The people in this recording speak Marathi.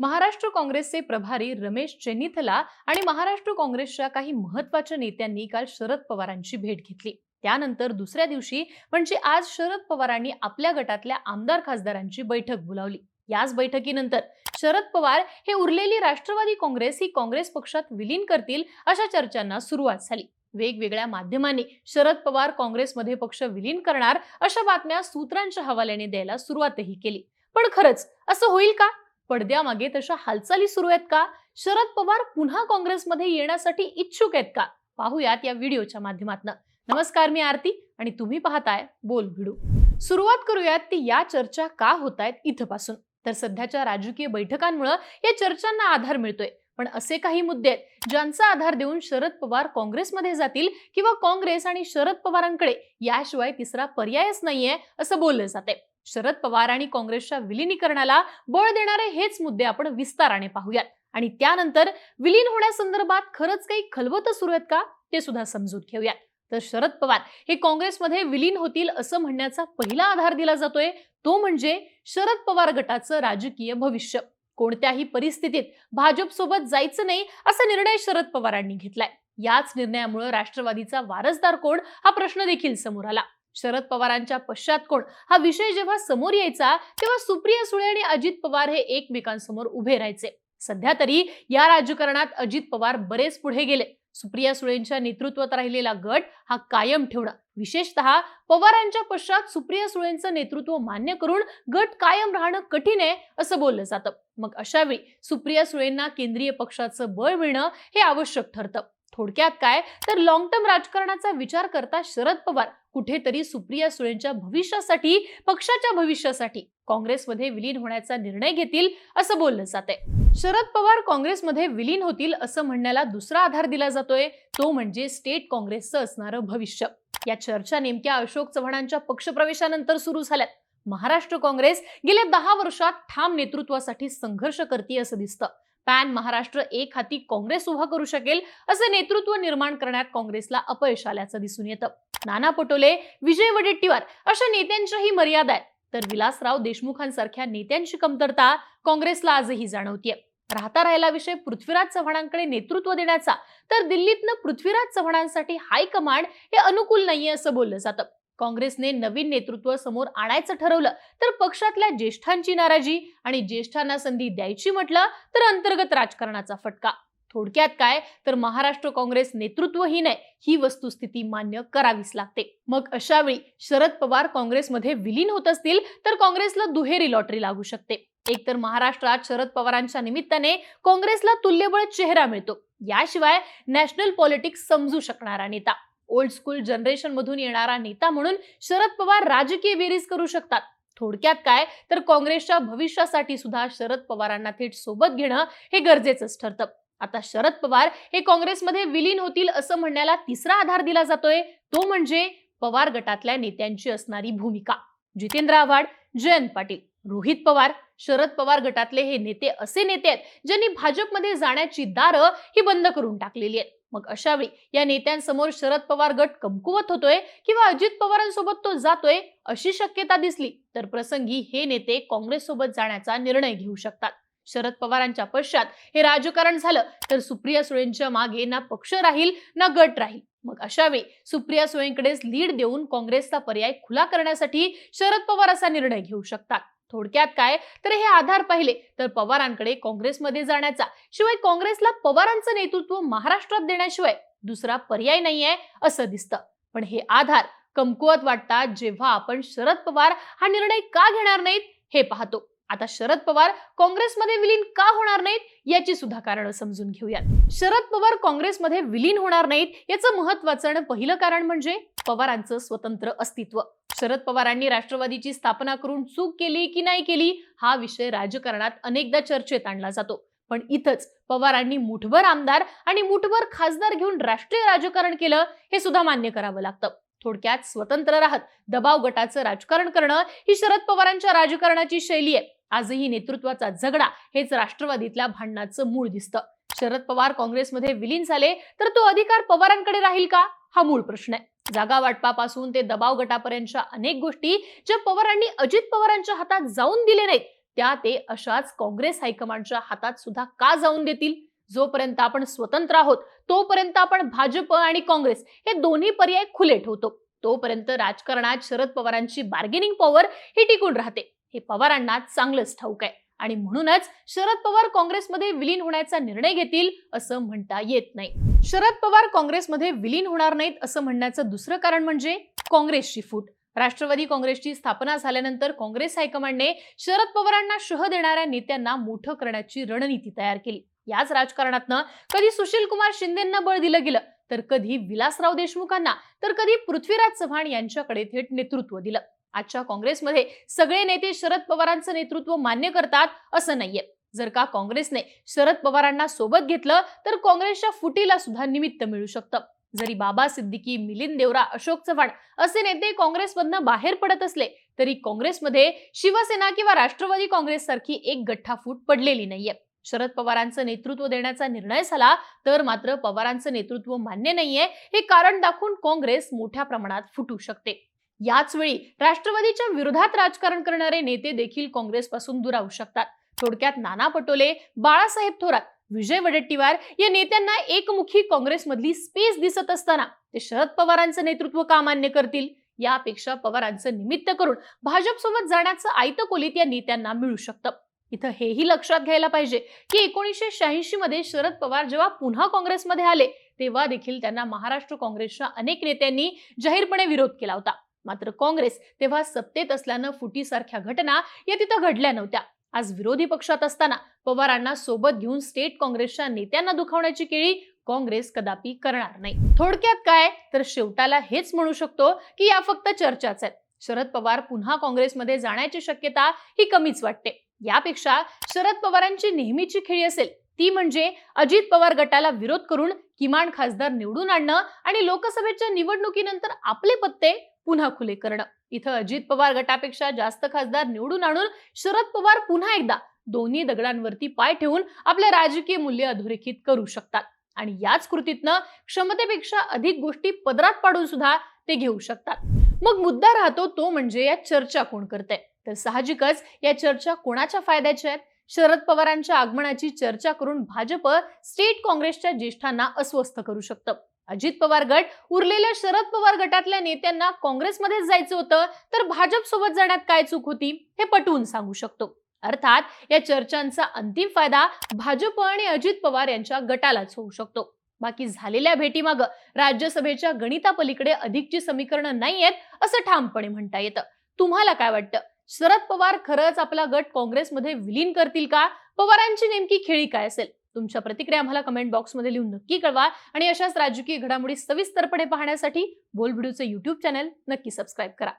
महाराष्ट्र काँग्रेसचे प्रभारी रमेश चेनिथला आणि महाराष्ट्र काँग्रेसच्या काही महत्त्वाच्या नेत्यांनी काल शरद पवारांची भेट घेतली. त्यानंतर दुसऱ्या दिवशी म्हणजे आज शरद पवारांनी आपल्या गटातल्या आमदार खासदारांची बैठक बोलावली. याच बैठकीनंतर शरद पवार हे उरलेली राष्ट्रवादी काँग्रेस ही काँग्रेस पक्षात विलीन करतील अशा चर्चांना सुरुवात झाली. वेगवेगळ्या माध्यमांनी शरद पवार काँग्रेसमध्ये पक्ष विलीन करणार अशा बातम्या सूत्रांच्या हवाल्याने द्यायला सुरुवातही केली. पण खरंच असं होईल का? पडद्यामागे तशा हालचाली सुरू आहेत का? शरद पवार पुन्हा काँग्रेसमध्ये येण्यासाठी इच्छुक आहेत का? पाहूयात या व्हिडिओच्या माध्यमातून. नमस्कार मी आरती आणि तुम्ही पाहताय बोल भिडू. सुरुवात करूयात ती या चर्चा का होत आहेत इथपासून? तर सध्याच्या राजकीय बैठकांमुळे या चर्चांना आधार मिळतोय. पण असे काही मुद्दे आहेत ज्यांचा आधार देऊन शरद पवार काँग्रेसमध्ये जातील किंवा काँग्रेस आणि शरद पवारांकडे याशिवाय तिसरा पर्यायच नाहीये असं बोललं जाते शरद पवार आणि काँग्रेसच्या विलिनीकरणाला बळ देणारे हेच मुद्दे आपण विस्ताराने पाहूयात. आणि त्यानंतर विलीन होण्यासंदर्भात खरंच काही खलबत सुरू आहेत का ते सुद्धा समजून घेऊयात. तर शरद पवार हे काँग्रेसमध्ये विलीन होतील असं म्हणण्याचा पहिला आधार दिला जातोय तो म्हणजे शरद पवार गटाचं राजकीय भविष्य. कोणत्याही परिस्थितीत भाजपसोबत जायचं नाही असा निर्णय शरद पवारांनी घेतलाय. याच निर्णयामुळे राष्ट्रवादीचा वारसदार कोण हा प्रश्न देखील समोर आला. शरद पवारांच्या पश्चात कोण? हा विषय जेव्हा समोर यायचा तेव्हा सुप्रिया सुळे आणि अजित पवार हे एकमेकांसमोर उभे राहायचे. सध्या तरी या राजकारणात अजित पवार बरेच पुढे गेले. सुप्रिया सुळेंच्या नेतृत्वात राहिलेला गट हा कायम ठेवणं विशेषतः पवारांच्या पश्चात सुप्रिया सुळेंचं नेतृत्व मान्य करून गट कायम राहणं कठीण आहे असं बोललं जातं. मग अशावेळी सुप्रिया सुळेंना केंद्रीय पक्षाचं बळ मिळणं हे आवश्यक ठरतं. थोडक्यात काय? तर लॉंग टर्म राजकारणाचा विचार करता शरद पवार. कुठेतरी सुप्रिया सुळेंच्या भविष्यासाठी पक्षाच्या भविष्यासाठी काँग्रेसमध्ये विलीन होण्याचा निर्णय घेतील असं बोललं जाते शरद पवार काँग्रेसमध्ये विलीन होतील असं म्हणण्याला दुसरा आधार दिला जातोय. तो म्हणजे स्टेट काँग्रेसचं असणारं भविष्य. या चर्चा नेमक्या अशोक चव्हाणांच्या पक्षप्रवेशानंतर सुरू झाल्यात. महाराष्ट्र काँग्रेस गेल्या दहा वर्षात ठाम नेतृत्वासाठी संघर्ष करते असं दिसतं. पॅन महाराष्ट्र एक हाती काँग्रेस उभा करू शकेल असं नेतृत्व निर्माण करण्यात काँग्रेसला अपयश आल्याचं दिसून येतं. नाना पटोले विजय वडेट्टीवार अशा नेत्यांच्याही मर्यादा आहेत. तर विलासराव देशमुखांसारख्या नेत्यांची कमतरता काँग्रेसला आजही जाणवतीये. राहता राहिला विषय पृथ्वीराज चव्हाणांकडे नेतृत्व देण्याचा तर दिल्लीतनं पृथ्वीराज चव्हाणांसाठी हायकमांड हे अनुकूल नाहीये असं बोललं जातं. काँग्रेसने नवीन नेतृत्व समोर आणायचं ठरवलं तर पक्षातल्या ज्येष्ठांची नाराजी आणि ज्येष्ठांना संधी द्यायची म्हटलं तर अंतर्गत राजकारणाचा फटका. थोडक्यात काय? तर महाराष्ट्र काँग्रेस नेतृत्वहीन आहे ही वस्तुस्थिती मान्य करावीच लागते. मग अशा वेळी शरद पवार काँग्रेसमध्ये विलीन होत असतील तर काँग्रेसला दुहेरी लॉटरी लागू शकते. एकतर महाराष्ट्रात शरद पवारांच्या निमित्ताने काँग्रेसला तुल्यबळ चेहरा मिळतो. याशिवाय नॅशनल पॉलिटिक्स समजू शकणारा नेता. ओल्ड स्कूल जनरेशन मधून येणारा नेता म्हणून शरद पवार राजकीय बेरीज करू शकतात. थोडक्यात काय? तर काँग्रेसच्या भविष्यासाठी सुद्धा शरद पवारांना थेट सोबत घेणं हे गरजेचंच ठरतं. आता शरद पवार हे काँग्रेसमध्ये विलीन होतील असं म्हणण्याला तिसरा आधार दिला जातोय. तो म्हणजे पवार गटातल्या नेत्यांची असणारी भूमिका. जितेंद्र आव्हाड जयंत पाटील. रोहित पवार शरद पवार गटातले हे नेते असे नेते आहेत ज्यांनी भाजपमध्ये जाण्याची दारं ही बंद करून टाकलेली आहेत. मग अशावेळी या नेत्यांसमोर शरद पवार गट कमकुवत होतोय किंवा अजित पवारांसोबत तो जातोय अशी शक्यता दिसली तर प्रसंगी हे नेते काँग्रेससोबत जाण्याचा निर्णय घेऊ शकतात. शरद पवारांच्या पश्चात हे राजकारण झालं तर सुप्रिया सुळेंच्या मागे ना पक्ष राहील ना गट राहील. मग अशावेळी सुप्रिया सुळेंकडेच लीड देऊन काँग्रेसचा पर्याय खुला करण्यासाठी शरद पवार असा निर्णय घेऊ शकतात. थोडक्यात काय? तर हे आधार पाहिले तर पवारांकडे काँग्रेसमध्ये जाण्याचा. शिवाय काँग्रेसला पवारांचं नेतृत्व महाराष्ट्रात देण्याशिवाय दुसरा पर्याय नाहीये असं दिसतं. पण हे आधार कमकुवत वाटतात जेव्हा आपण शरद पवार हा निर्णय का घेणार नाहीत हे पाहतो. आता शरद पवार काँग्रेसमध्ये विलीन का होणार नाहीत याची सुद्धा कारण समजून घेऊयात. शरद पवार काँग्रेसमध्ये विलीन होणार नाहीत याचं महत्वाचं पहिलं कारण म्हणजे पवारांचं स्वतंत्र अस्तित्व. शरद पवारांनी राष्ट्रवादीची स्थापना करून चूक केली की नाही केली हा विषय राजकारणात अनेकदा चर्चेत आणला जातो. पण इथंच पवारांनी मुठभर आमदार आणि मुठभर खासदार घेऊन राष्ट्रीय राजकारण केलं हे सुद्धा मान्य करावं लागतं. थोडक्यात स्वतंत्र राहत दबाव गटाचं राजकारण करणं ही शरद पवारांच्या राजकारणाची शैली आहे. आजही नेतृत्वाचा झगडा हेच राष्ट्रवादीतल्या भांडणाचं मूळ दिसतं. शरद पवार काँग्रेसमध्ये विलीन झाले तर तो अधिकार पवारांकडे राहील का? हा मूळ प्रश्न आहे. जागा वाटपापासून ते दबाव गटापर्यंतच्या अनेक गोष्टी ज्या पवारांनी अजित पवारांच्या हातात जाऊन दिले नाहीत त्या ते अशाच काँग्रेस हायकमांडच्या हातात सुद्धा का जाऊन देतील? जोपर्यंत आपण स्वतंत्र आहोत तोपर्यंत आपण भाजप आणि काँग्रेस हे दोन्ही पर्याय खुले ठेवतो. तोपर्यंत राजकारणात शरद पवारांची बार्गेनिंग पॉवर ही टिकून राहते. हे पवारांना चांगलंच ठाऊक आहे. आणि म्हणूनच शरद पवार काँग्रेसमध्ये विलीन होण्याचा निर्णय घेतील असं म्हणता येत नाही. शरद पवार काँग्रेसमध्ये विलीन होणार नाहीत असं म्हणण्याचं दुसरं कारण म्हणजे काँग्रेसची फूट. राष्ट्रवादी काँग्रेसची स्थापना झाल्यानंतर काँग्रेस हायकमांडने शरद पवारांना शह देणाऱ्या नेत्यांना मोठं करण्याची रणनीती तयार केली. याच राजकारणातनं कधी सुशील कुमार शिंदेना बळ दिलं गेलं तर कधी विलासराव देशमुखांना तर कधी पृथ्वीराज चव्हाण यांच्याकडे थेट नेतृत्व दिलं. आजच्या काँग्रेसमध्ये सगळे नेते शरद पवारांचं नेतृत्व मान्य करतात असं नाहीये. जर का काँग्रेसने शरद पवारांना सोबत घेतलं तर काँग्रेसच्या फुटीला सुद्धा निमित्त मिळू शकतं. जरी बाबा सिद्दीकी मिलिंद देवरा अशोक चव्हाण असे नेते काँग्रेसमधनं बाहेर पडत असले तरी काँग्रेसमध्ये शिवसेना किंवा राष्ट्रवादी काँग्रेस सारखी एक गठ्ठाफूट पडलेली नाहीये. शरद पवारांचं नेतृत्व देण्याचा निर्णय झाला तर मात्र पवारांचं नेतृत्व मान्य नाहीये हे कारण दाखवून काँग्रेस मोठ्या प्रमाणात फुटू शकते. याच वेळी राष्ट्रवादीच्या विरोधात राजकारण करणारे नेते देखील काँग्रेसपासून दुरावू शकतात. थोडक्यात नाना पटोले बाळासाहेब थोरात विजय वडेट्टीवार या नेत्यांना एकमुखी काँग्रेसमधली स्पेस दिसत असताना ते शरद पवारांचं नेतृत्व का मान्य करतील? यापेक्षा पवारांचं निमित्त करून भाजपसोबत जाण्याचं आयतं कोलीत या नेत्यांना मिळू शकतं. इथं हेही लक्षात घ्यायला पाहिजे की एकोणीसशे शहाऐंशी मध्ये शरद पवार जेव्हा पुन्हा काँग्रेसमध्ये आले तेव्हा देखील त्यांना महाराष्ट्र काँग्रेसच्या अनेक नेत्यांनी जाहीरपणे विरोध केला होता. मात्र काँग्रेस तेव्हा सत्तेत असल्यानं फुटीसारख्या घटना या तिथं घडल्या नव्हत्या. आज विरोधी पक्षात असताना पवारांना सोबत घेऊन स्टेट काँग्रेसच्या नेत्यांना दुखावण्याची केळी काँग्रेस कदापि करणार नाही. थोडक्यात काय? तर शेवटाला हेच म्हणू शकतो की या फक्त चर्चाच आहेत. शरद पवार पुन्हा काँग्रेसमध्ये जाण्याची शक्यता ही कमीच वाटते. यापेक्षा शरद पवारांची नेहमीची खेळी असेल. ती म्हणजे अजित पवार गटाला विरोध करून किमान खासदार निवडून आणणं आणि लोकसभेच्या निवडणुकीनंतर आपले पत्ते पुन्हा खुले करणं. इथं अजित पवार गटापेक्षा जास्त खासदार निवडून आणून शरद पवार पुन्हा एकदा दोन्ही दगडांवरती पाय ठेवून आपले राजकीय मूल्य अधोरेखित करू शकतात. आणि याच कृतीतनं क्षमतेपेक्षा अधिक गोष्टी पदरात पाडून सुद्धा ते घेऊ शकतात. मग मुद्दा राहतो तो म्हणजे या चर्चा कोण करते तर साहजिकच या चर्चा कोणाच्या फायद्याच्या आहेत? शरद पवारांच्या आगमनाची चर्चा करून भाजप स्टेट काँग्रेसच्या ज्येष्ठांना अस्वस्थ करू शकतं. अजित पवार गट उरलेल्या शरद पवार गटातल्या नेत्यांना काँग्रेसमध्येच जायचं होतं तर भाजप सोबत जाण्यात काय चूक होती हे पटवून सांगू शकतो. अर्थात या चर्चांचा अंतिम फायदा भाजप आणि अजित पवार यांच्या गटालाच होऊ शकतो. बाकी झालेल्या भेटीमाग राज्यसभेच्या गणितापलीकडे अधिकची समीकरणं नाही आहेत असं ठामपणे म्हणता येतं. तुम्हाला काय वाटतं? शरद पवार खरंच आपला गट काँग्रेसमध्ये विलीन करतील का? पवारांची नेमकी खेळी काय असेल? तुमच्या प्रतिक्रिया आम्हाला कमेंट बॉक्समध्ये लिहून नक्की कळवा. आणि अशाच राजकीय घडामोडी सविस्तरपणे पाहण्यासाठी बोल युट्यूब चॅनल नक्की सबस्क्राईब करा.